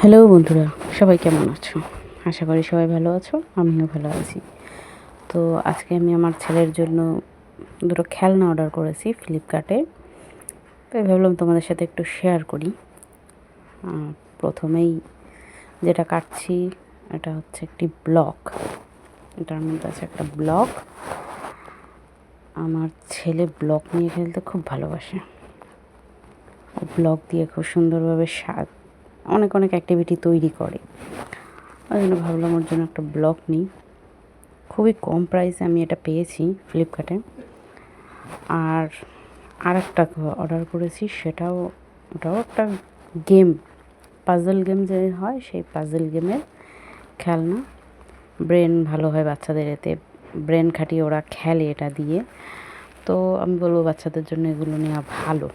Hello বন্ধুরা, সবাই কেমন আছো? আশা করি সবাই ভালো আছো, আমিও ভালো আছি। তো আজকে আমি আমার ছেলের জন্য দুটো খেলনা অর্ডার করেছি ফ্লিপকার্টে। তাই ভাবলাম তোমাদের সাথে একটু শেয়ার করি। প্রথমেই যেটা কাটছি, এটা হচ্ছে একটি ব্লক এটার মধ্যে আছে একটা ব্লক আমার ছেলে ব্লক নিয়ে খেলতে খুব ভালোবাসে। ব্লক দিয়ে খুব সুন্দরভাবে সা- অনেক অনেক অ্যাক্টিভিটি তৈরি করে। ওই জন্য ভাবলাম ওর জন্য একটা ব্লক নিই। খুবই কম প্রাইসে আমি এটা পেয়েছি ফ্লিপকার্টে আর আর একটা অর্ডার করেছি, সেটাও, ওটাও একটা গেম পাজল গেম যে হয়, সেই পাজল গেমের খেলনা। ব্রেন ভালো হয় বাচ্চাদের এতে ব্রেন খাটিয়ে ওরা খেলে এটা দিয়ে। তো আমি বলব বাচ্চাদের জন্য এগুলো নেওয়া ভালো।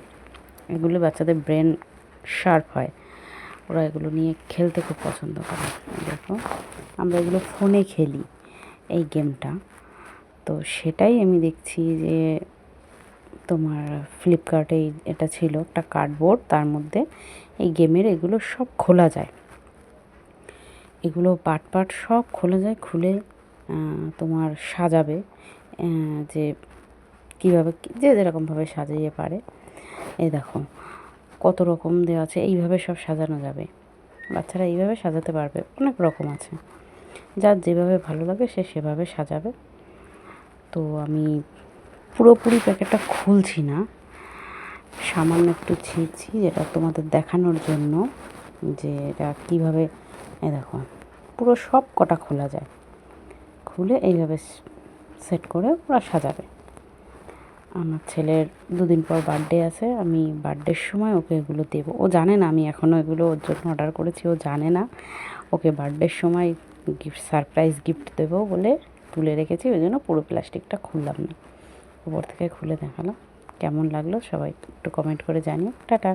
এগুলো বাচ্চাদের ব্রেন শার্প হয়। ওরা এগুলো নিয়ে খেলতে খুব পছন্দ করে। দেখো, আমরা এগুলো ফোনে খেলি এই গেমটা। তো সেটাই আমি দেখছি যে তোমার ফ্লিপকার্টে এটা ছিল একটা কার্ডবোর্ড, তার মধ্যে এই গেমের এগুলো সব খোলা যায়। এগুলো পাট পাট সব খোলা যায়, খুলে তোমার সাজাবে যে কীভাবে যে যেরকমভাবে সাজিয়ে পারে। এই দেখো কত রকম দেওয়া আছে, এইভাবে সব সাজানো যাবে। বাচ্চারা এইভাবে সাজাতে পারবে, অনেক রকম আছে। যার যেভাবে ভালো লাগে সে সেভাবে সাজাবে। তো আমি পুরোপুরি প্যাকেটটা খুলছি না। সামান্য একটু ছিঁড়ছি, যেটা তোমাদের দেখানোর জন্য যে এটা কীভাবে এ দেখো, পুরো সব কটা খোলা যায়। খুলে এইভাবে সেট করে ওরা সাজাবে। আমার ছেলের দুদিন পর বার্থডে আছে, আমি বার্থডের সময় ওকে এগুলো দেবো। ও জানে না, আমি এখনও এগুলো ওর জন্য অর্ডার করেছি, ও জানে না। ওকে বার্থডের সময় গিফট সারপ্রাইজ গিফট দেবো বলে তুলে রেখেছি, ওই জন্য পুরো প্লাস্টিকটা খুললাম না। উপর থেকে খুলে দেখালাম, কেমন লাগল সবাই একটু কমেন্ট করে জানিও। টাটা।